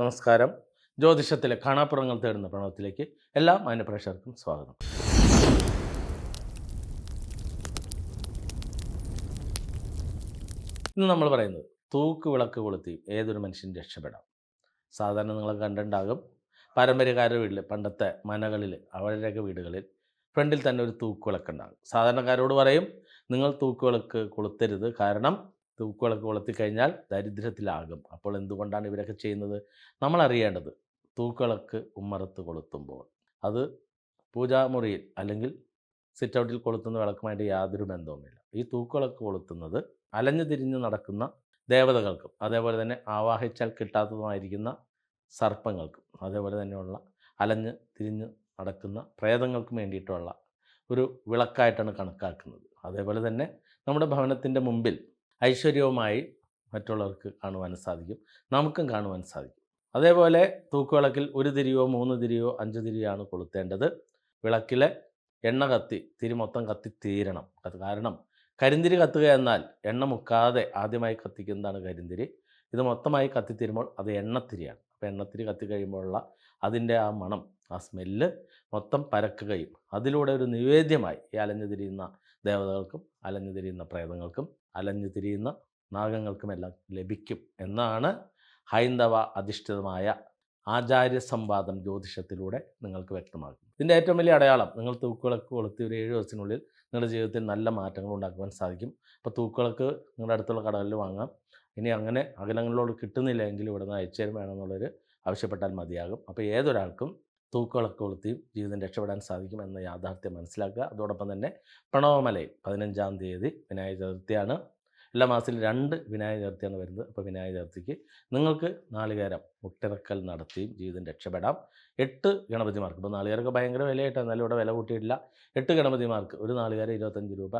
നമസ്കാരം. ജ്യോതിഷത്തിലെ കാണാപ്പുറങ്ങൾ തേടുന്ന പ്രണവത്തിലേക്ക് എല്ലാ മാന്യപ്രേക്ഷകർക്കും സ്വാഗതം. ഇന്ന് നമ്മൾ പറയുന്നത് തൂക്ക് വിളക്ക് കൊളുത്തി ഏതൊരു മനുഷ്യൻ രക്ഷപ്പെടാം. സാധാരണ നിങ്ങൾ കണ്ടിട്ടുണ്ടാകും. പാരമ്പര്യക്കാരുടെ വീട്ടിൽ പണ്ടത്തെ മനകളിൽ അവരുടെയൊക്കെ വീടുകളിൽ ഫ്രണ്ടിൽ തന്നെ ഒരു തൂക്ക് വിളക്കുണ്ടാകും സാധാരണക്കാരോട് പറയും നിങ്ങൾ തൂക്ക് വിളക്ക് കൊളുത്തരുത് കാരണം തൂക്ക് വിളക്ക് കൊളുത്തി കഴിഞ്ഞാൽ ദരിദ്രത്തിലാകും. അപ്പോൾ എന്തുകൊണ്ടാണ് ഇവരൊക്കെ ചെയ്യുന്നത്? നമ്മൾ അറിയേണ്ടത് തൂക്കുവിളക്ക് ഉമ്മറത്ത് കൊളുത്തുമ്പോൾ അത് പൂജാമുറിയിൽ അല്ലെങ്കിൽ സിറ്റ് ഔട്ടിൽ കൊളുത്തുന്ന വിളക്കുമായിട്ട് യാതൊരു ബന്ധവുമില്ല. ഈ തൂക്കുവിളക്ക് കൊളുത്തുന്നത് അലഞ്ഞു തിരിഞ്ഞ് നടക്കുന്ന ദേവതകൾക്കും അതേപോലെ തന്നെ ആവാഹിച്ചാൽ കിട്ടാത്തതുമായിരിക്കുന്ന സർപ്പങ്ങൾക്കും അതേപോലെ തന്നെയുള്ള അലഞ്ഞ് തിരിഞ്ഞ് നടക്കുന്ന പ്രേതങ്ങൾക്കും വേണ്ടിയിട്ടുള്ള ഒരു വിളക്കായിട്ടാണ് കണക്കാക്കുന്നത്. അതേപോലെ തന്നെ നമ്മുടെ ഭവനത്തിന്റെ മുമ്പിൽ ഐശ്വര്യവുമായി മറ്റുള്ളവർക്ക് കാണുവാൻ സാധിക്കും. നമുക്കും കാണുവാൻ സാധിക്കും. അതേപോലെ തൂക്കുവിളക്കിൽ ഒരു തിരിയോ മൂന്ന് തിരിയോ അഞ്ച് തിരിയോ ആണ് കൊളുത്തേണ്ടത്. വിളക്കിലെ എണ്ണ കത്തി തിരി മൊത്തം കത്തി തീരണം. അത് കാരണം കരിന്തിരി കത്തുക എന്നാൽ എണ്ണ മുക്കാതെ ആദ്യമായി കത്തിക്കുന്നതാണ് കരിന്തിരി? ഇത് മൊത്തമായി കത്തിത്തീരുമ്പോൾ അത് എണ്ണത്തിരിയാണ്. അപ്പോൾ എണ്ണത്തിരി കത്തി കഴിയുമ്പോഴുള്ള അതിന്റെ ആ മണം ആ സ്മെല്ല് മൊത്തം പരക്കുകയും അതിലൂടെ ഒരു നിവേദ്യമായി ഈ അലഞ്ഞു തിരിയുന്ന ദേവതകൾക്കും അലഞ്ഞു തിരിയുന്ന പ്രേതങ്ങൾക്കും അലഞ്ഞു തിരിയുന്ന നാഗങ്ങൾക്കുമെല്ലാം ലഭിക്കും എന്നാണ് ഹൈന്ദവ അധിഷ്ഠിതമായ ആചാര്യ സംവാദം ജ്യോതിഷത്തിലൂടെ നിങ്ങൾക്ക് വ്യക്തമാകും ഇതിന്റെ ഏറ്റവും വലിയ അടയാളം നിങ്ങൾ തൂക്കുവിളക്ക് കൊളുത്തി ഒരു ഏഴ് ദിവസത്തിനുള്ളിൽ നിങ്ങളുടെ ജീവിതത്തിൽ നല്ല മാറ്റങ്ങൾ ഉണ്ടാക്കുവാൻ സാധിക്കും. അപ്പോൾ തൂക്കുവിളക്ക് നിങ്ങളുടെ അടുത്തുള്ള കടകളിൽ വാങ്ങാം. ഇനി അങ്ങനെ അകലങ്ങളിലോട് കിട്ടുന്നില്ലെങ്കിൽ ഇവിടെ നിന്ന് അയച്ചു തരും വേണമെന്നുള്ളൊരു ആവശ്യപ്പെട്ടാൽ മതിയാകും. അപ്പോൾ ഏതൊരാൾക്കും തൂക്കുവിളക്ക് കൊളുത്തിയും ജീവിതം രക്ഷപ്പെടാൻ സാധിക്കും എന്ന യാഥാർത്ഥ്യം മനസ്സിലാക്കുക. അതോടൊപ്പം തന്നെ പ്രണവമലയിൽ പതിനഞ്ചാം തീയതി വിനായക ചതുർത്ഥിയാണ്. എല്ലാ മാസത്തിലും രണ്ട് വിനായക ചതുർത്ഥിയാണ് വരുന്നത്. അപ്പോൾ വിനായക ചതുർത്ഥിക്ക് നിങ്ങൾക്ക് നാളികേരം മുട്ടിറക്കൽ നടത്തിയും ജീവിതം രക്ഷപ്പെടാം. എട്ട് ഗണപതിമാർക്ക്. ഇപ്പോൾ നാളികേരമൊക്കെ ഭയങ്കര വിലയായിട്ടാണ്. എന്നാലും ഇവിടെ വില കൂട്ടിയിട്ടില്ല. എട്ട് ഗണപതിമാർക്ക് ഒരു നാളികേരം ഇരുപത്തഞ്ച് രൂപ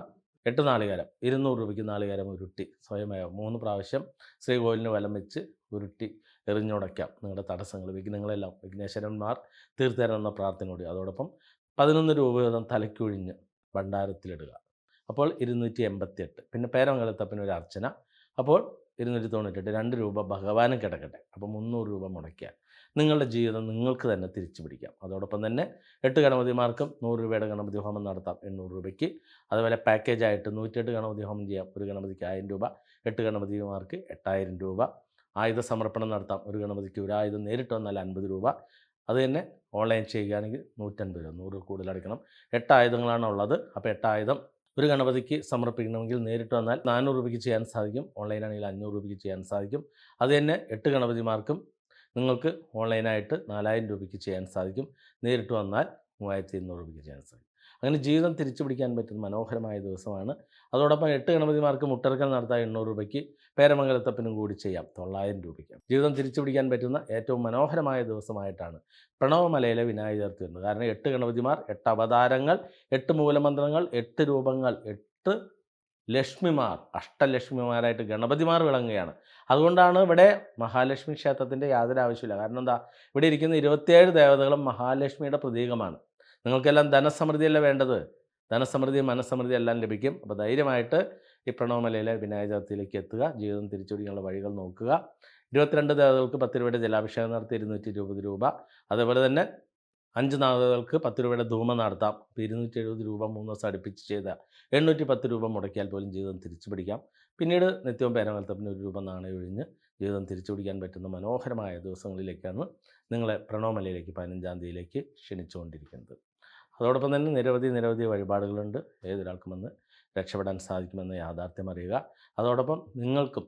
എട്ട് നാളികാരം ഇരുന്നൂറ് രൂപയ്ക്ക് നാളികാരം ഉരുട്ടി സ്വയമേവ. മൂന്ന് പ്രാവശ്യം ശ്രീകോവിലിന് വലം വെച്ച് ഉരുട്ടി എറിഞ്ഞുടയ്ക്കാം. നിങ്ങളുടെ തടസ്സങ്ങൾ വിഘ്നങ്ങളെല്ലാം വിഘ്നേശ്വരന്മാർ തീർത്തരണമെന്ന പ്രാർത്ഥനയോടെ. അതോടൊപ്പം പതിനൊന്ന് രൂപ വീതം തലയ്ക്കൊഴിഞ്ഞ് ഭണ്ഡാരത്തിലിടുക. അപ്പോൾ ഇരുന്നൂറ്റി എൺപത്തി എട്ട് പിന്നെ പേരമംഗലത്തപ്പിന് ഒരു അർച്ചന. അപ്പോൾ ഇരുന്നൂറ്റി തൊണ്ണൂറ്റെട്ട് രണ്ട് രൂപ ഭഗവാനും കിടക്കട്ടെ. അപ്പോൾ മുന്നൂറ് രൂപ മുടക്കിയാൽ നിങ്ങളുടെ ജീവിതം നിങ്ങൾക്ക് തന്നെ തിരിച്ചു പിടിക്കാം. അതോടൊപ്പം തന്നെ എട്ട് ഗണപതിമാർക്കും നൂറ് രൂപയുടെ ഗണപതി ഹോമം നടത്താം എണ്ണൂറ് രൂപയ്ക്ക്. അതുപോലെ പാക്കേജായിട്ട് നൂറ്റിയെട്ട് ഗണപതി ഹോമം ചെയ്യാം. ഒരു ഗണപതിക്ക് ആയിരം രൂപ എട്ട് ഗണപതിമാർക്ക് എട്ടായിരം രൂപ. ആയുധ സമർപ്പണം നടത്താം. ഒരു ഗണപതിക്ക് ഒരു ആയുധം നേരിട്ട് വന്നാൽ അൻപത് രൂപ. അത് തന്നെ ഓൺലൈൻ ചെയ്യുകയാണെങ്കിൽ നൂറ്റൻപത് രൂപ നൂറ് കൂടുതൽ അടയ്ക്കണം. എട്ട് ആയുധങ്ങളാണ് ഉള്ളത്. അപ്പോൾ എട്ട് ആയുധം ഒരു ഗണപതിക്ക് സമർപ്പിക്കണമെങ്കിൽ നേരിട്ട് വന്നാൽ നാനൂറ് രൂപയ്ക്ക് ചെയ്യാൻ സാധിക്കും. ഓൺലൈനാണെങ്കിൽ അഞ്ഞൂറ് രൂപയ്ക്ക് ചെയ്യാൻ സാധിക്കും. അത് തന്നെ എട്ട് ഗണപതിമാർക്കും നിങ്ങൾക്ക് ഓൺലൈനായിട്ട് നാലായിരം രൂപയ്ക്ക് ചെയ്യാൻ സാധിക്കും. നേരിട്ട് വന്നാൽ മൂവായിരത്തി ഇരുന്നൂറ് രൂപയ്ക്ക് ചെയ്യാൻ സാധിക്കും. അങ്ങനെ ജീവിതം തിരിച്ചു പിടിക്കാൻ പറ്റുന്ന മനോഹരമായ ദിവസമാണ്. അതോടൊപ്പം എട്ട് ഗണപതിമാർക്ക് മുട്ടർക്കൽ നടത്താൻ എണ്ണൂറ് രൂപയ്ക്ക് പേരമംഗലത്തപ്പനും കൂടി ചെയ്യാം തൊള്ളായിരം രൂപയ്ക്ക്. ജീവിതം തിരിച്ചു പിടിക്കാൻ പറ്റുന്ന ഏറ്റവും മനോഹരമായ ദിവസമായിട്ടാണ് പ്രണവമലയിലെ വിനായക ചതുർത്ഥി വരുന്നത് കാരണം എട്ട് ഗണപതിമാർ എട്ട് അവതാരങ്ങൾ എട്ട് മൂലമന്ത്രങ്ങൾ എട്ട് രൂപങ്ങൾ എട്ട് ലക്ഷ്മിമാർ അഷ്ടലക്ഷ്മിമാരായിട്ട് ഗണപതിമാർ വിളങ്ങുകയാണ്. അതുകൊണ്ടാണ് ഇവിടെ മഹാലക്ഷ്മി ക്ഷേത്രത്തിന്റെ യാതൊരു ആവശ്യമില്ല കാരണം എന്താ? ഇവിടെ ഇരിക്കുന്ന ഇരുപത്തിയേഴ് ദേവതകളും മഹാലക്ഷ്മിയുടെ പ്രതീകമാണ്. നിങ്ങൾക്കെല്ലാം ധനസമൃദ്ധിയല്ല വേണ്ടത്? ധനസമൃദ്ധി മനസ്സമൃദ്ധി എല്ലാം ലഭിക്കും. അപ്പോൾ ധൈര്യമായിട്ട് ഈ പ്രണവമലയിലെ വിനായക ചതുർത്ഥിയിലേക്ക് എത്തുക. ജീവിതം തിരിച്ചുപിടിക്കാനുള്ള വഴികൾ നോക്കുക. ഇരുപത്തിരണ്ട് ദേവതകൾക്ക് പത്ത് രൂപയുടെ ജലാഭിഷേകം നടത്തി ഇരുന്നൂറ്റി ഇരുപത് രൂപ. അതേപോലെ തന്നെ അഞ്ച് നാളുകൾക്ക് പത്ത് രൂപയുടെ ധൂമം നടത്താം. അപ്പോൾ ഇരുന്നൂറ്റി എഴുപത് രൂപ മൂന്ന് ദിവസം അടുപ്പിച്ച് ചെയ്ത എണ്ണൂറ്റി പത്ത് രൂപ മുടക്കിയാൽ പോലും ജീവിതം തിരിച്ചു പിടിക്കാം. പിന്നീട് നിത്യവും പേരമലത്തപ്പിന് ഒരു രൂപ നാണയം ഒഴിഞ്ഞ് ജീവിതം തിരിച്ചു പിടിക്കാൻ പറ്റുന്ന മനോഹരമായ ദിവസങ്ങളിലേക്കാണ് നിങ്ങളെ പ്രണോമലയിലേക്ക് പതിനഞ്ചാം തീയതിയിലേക്ക് ക്ഷണിച്ചുകൊണ്ടിരിക്കുന്നത്. അതോടൊപ്പം തന്നെ നിരവധി നിരവധി വഴിപാടുകളുണ്ട്. ഏതൊരാൾക്കും വന്ന് രക്ഷപ്പെടാൻ സാധിക്കുമെന്ന് യാഥാർത്ഥ്യം അറിയുക. അതോടൊപ്പം നിങ്ങൾക്കും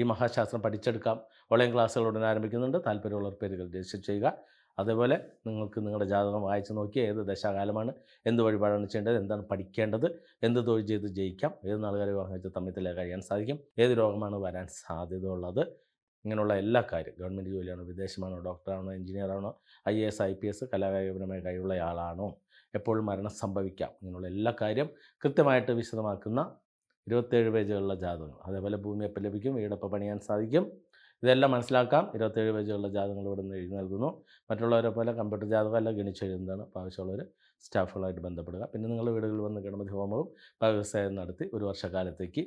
ഈ മഹാശാസ്ത്രം പഠിച്ചെടുക്കാം. ഓൺലൈൻ ക്ലാസ്സുകൾ ഉടൻ ആരംഭിക്കുന്നുണ്ട്. താല്പര്യമുള്ളവർ പേരുകൾ രജിസ്റ്റർ ചെയ്യുക. അതേപോലെ നിങ്ങൾക്ക് നിങ്ങളുടെ ജാതകം വായിച്ച് നോക്കി ഏത് ദശാകാലമാണ് എന്ത് വഴിപാടാണ് ചെയ്യേണ്ടത് എന്താണ് പഠിക്കേണ്ടത് എന്ത് തൊഴിൽ ചെയ്ത് ജയിക്കാം ഏത് നാളുകാരെ വിവാഹം വെച്ച് തമ്മിൽ കഴിയാൻ സാധിക്കും ഏത് രോഗമാണ് വരാൻ സാധ്യത ഉള്ളത് ഇങ്ങനെയുള്ള എല്ലാ കാര്യം ഗവൺമെന്റ് ജോലിയാണോ വിദേശമാണോ ഡോക്ടറാണോ എഞ്ചിനീയറാണോ I A S I P S കലാകായികപരമായ കഴിവുള്ള ആളാണോ എപ്പോഴും മരണം സംഭവിക്കാം ഇങ്ങനെയുള്ള എല്ലാ കാര്യം കൃത്യമായിട്ട് വിശദമാക്കുന്ന ഇരുപത്തേഴ് പേജുകളുള്ള ജാതകം. അതേപോലെ ഭൂമി എപ്പോൾ ലഭിക്കും വീടപ്പോൾ പണിയാൻ സാധിക്കും. ഇതെല്ലാം മനസ്സിലാക്കാം. ഇരുപത്തേഴ് പേജുള്ള ജാതകങ്ങൾ ഇവിടെ നിന്ന് എഴുതി നൽകുന്നു. മറ്റുള്ളവരെ പോലെ കമ്പ്യൂട്ടർ ജാതകമല്ല ഗണിച്ച് എഴുതുന്നതാണ്. അപ്പോൾ ആവശ്യമുള്ളവർ സ്റ്റാഫുകളായിട്ട് ബന്ധപ്പെടുക. പിന്നെ നിങ്ങളുടെ വീടുകളിൽ വന്ന് ഗണപതി ഹോമവും നടത്തി ഒരു വർഷക്കാലത്തേക്ക്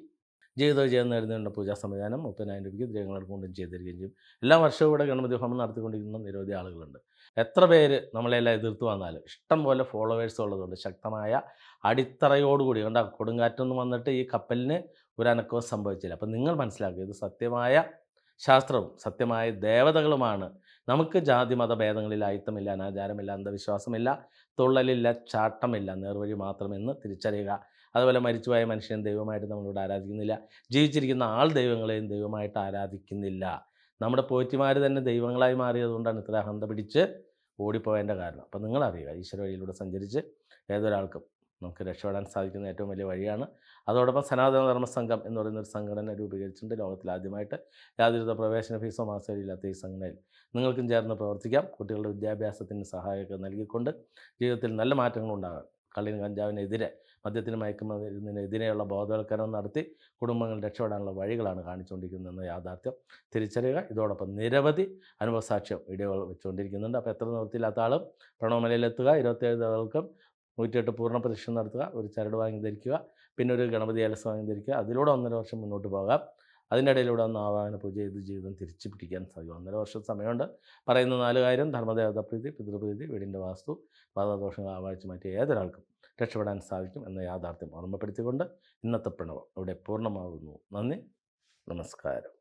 ജീവിതം ചെയ്യാൻ നേടുന്നതിനുള്ള പൂജാ സംവിധാനം മുപ്പതിനായിരം രൂപയ്ക്ക് ദ്രവങ്ങൾ കൊണ്ടും ചെയ്തിരിക്കുകയും ചെയ്യും. എല്ലാ വർഷവും ഇവിടെ ഗണപതി ഹോമം നടത്തിക്കൊണ്ടിരിക്കുന്ന നിരവധി ആളുകളുണ്ട്. എത്ര പേര് നമ്മളെല്ലാം എതിർത്ത് വന്നാലും ഇഷ്ടം പോലെ ഫോളോവേഴ്സ് ഉള്ളതുകൊണ്ട് ശക്തമായ അടിത്തറയോടുകൂടി കണ്ട കൊടുങ്കാറ്റൊന്നും വന്നിട്ട് ഈ കപ്പലിന് ഒരു അനക്കവും സംഭവിച്ചില്ല. അപ്പം നിങ്ങൾ മനസ്സിലാക്കുക ഇത് സത്യമായ ശാസ്ത്രവും സത്യമായ ദേവതകളുമാണ്. നമുക്ക് ജാതി മത ഭേദങ്ങളിൽ അയിത്തമില്ല അനാചാരമില്ല അന്ധവിശ്വാസമില്ല തുള്ളലില്ല ചാട്ടമില്ല നേർവഴി മാത്രമെന്ന് തിരിച്ചറിയുക. അതുപോലെ മരിച്ചുപോയ മനുഷ്യൻ ദൈവമായിട്ട് നമ്മളിവിടെ ആരാധിക്കുന്നില്ല. ജീവിച്ചിരിക്കുന്ന ആൾ ദൈവങ്ങളെയും ദൈവമായിട്ട് ആരാധിക്കുന്നില്ല. നമ്മുടെ പോറ്റിമാർ തന്നെ ദൈവങ്ങളായി മാറിയതുകൊണ്ടാണ് ഇത്ര അഹന്ത പിടിച്ച് ഓടിപ്പോയതിന്റെ കാരണം. അപ്പം നിങ്ങളറിയുക ഈശ്വര വഴിയിലൂടെ സഞ്ചരിച്ച് ഏതൊരാൾക്കും നമുക്ക് രക്ഷപ്പെടാൻ സാധിക്കുന്ന ഏറ്റവും വലിയ വഴിയാണ്. അതോടൊപ്പം സനാതന ധർമ്മ സംഘം എന്ന് പറയുന്ന ഒരു സംഘടന രൂപീകരിച്ചിട്ടുണ്ട്. ലോകത്തിൽ ആദ്യമായിട്ട് യാതൊരുവിധ പ്രവേശന ഫീസോ മാസമില്ലാത്ത ഈ സംഘടനയിൽ നിങ്ങൾക്കും ചേർന്ന് പ്രവർത്തിക്കാം. കുട്ടികളുടെ വിദ്യാഭ്യാസത്തിന് സഹായമൊക്കെ നൽകിക്കൊണ്ട് ജീവിതത്തിൽ നല്ല മാറ്റങ്ങൾ ഉണ്ടാകാം കള്ളിന് കഞ്ചാവിനെതിരെ മദ്യത്തിന് മയക്കുമരുന്നിനെതിരെയുള്ള ബോധവൽക്കരണം നടത്തി കുടുംബങ്ങൾ രക്ഷപ്പെടാനുള്ള വഴികളാണ് കാണിച്ചുകൊണ്ടിരിക്കുന്നതെന്ന യാഥാർത്ഥ്യം തിരിച്ചറിയുക. ഇതോടൊപ്പം നിരവധി അനുഭവസാക്ഷ്യം വീഡിയോകൾ വെച്ചുകൊണ്ടിരിക്കുന്നുണ്ട്. അപ്പോൾ എത്ര നിവൃത്തിയില്ലാത്ത ആളും പ്രണവമലയിലെത്തുക. ഇരുപത്തേഴ് ദിവസങ്ങൾക്കും നൂറ്റിയെട്ട് പൂർണ പ്രദക്ഷിണം നടത്തുക ഒരു ചരട് വാങ്ങി ധരിക്കുക പിന്നെ ഒരു ഗണപതി ഏലസ് വാങ്ങി ധരിക്കുക. അതിലൂടെ ഒന്നര വർഷം മുന്നോട്ട് പോകാം. അതിന്റെ ഇടയിലൂടെ ഒന്ന് ആവാഹന പൂജ ചെയ്ത് ജീവിതം തിരിച്ചു പിടിക്കാൻ സാധിക്കും. ഒന്നര വർഷം സമയമുണ്ട്. പറയുന്ന നാല് കാര്യം ധർമ്മദേവത പ്രീതി പിതൃപ്രീതി വീടിന്റെ വാസ്തു പാതാദോഷങ്ങൾ ആവാഴ്ച മാറ്റിയ ഏതൊരാൾക്കും രക്ഷപ്പെടാൻ സാധിക്കും എന്ന യാഥാർത്ഥ്യം ഓർമ്മപ്പെടുത്തിക്കൊണ്ട് ഇന്നത്തെ പ്രണവം ഇവിടെ പൂർണമാകുന്നു. നന്ദി നമസ്കാരം.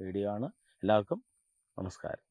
വീഡിയോ ആണ് എല്ലാവർക്കും നമസ്കാരം.